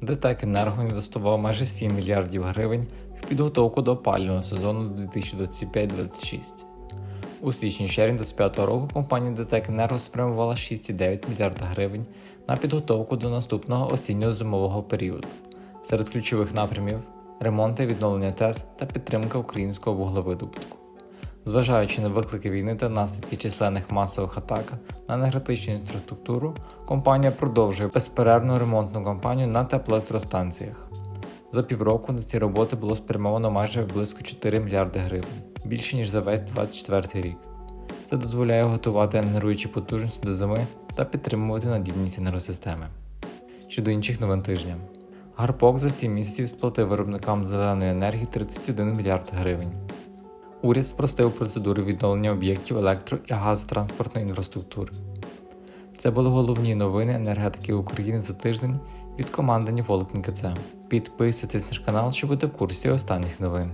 ДТЕК Енерго інвестував майже 7 мільярдів гривень в підготовку до опалювального сезону 2025-26. У січні-червні 2025 року компанія ДТЕК Енерго спрямувала 6,9 мільярда гривень на підготовку до наступного осінньо-зимового періоду. Серед ключових напрямів ремонт і відновлення ТЕС та підтримка українського вуглевидобутку. Зважаючи на виклики війни та наслідки численних масових атак на енергетичну інфраструктуру, компанія продовжує безперервну ремонтну кампанію на теплоелектростанціях. За півроку на ці роботи було спрямовано майже близько 4 мільярди гривень, більше ніж за весь 2024 рік. Це дозволяє готувати генеруючі потужності до зими та підтримувати надійність енергосистеми. Щодо інших новин тижня. Гарпок за 7 місяців сплатив виробникам зеленої енергії 31 мільярд гривень. Уряд спростив процедуру відновлення об'єктів електро- і газотранспортної інфраструктури. Це були головні новини енергетики України за тиждень від команди Волк НКЦ. Підписуйтесь на наш канал, щоб бути в курсі останніх новин.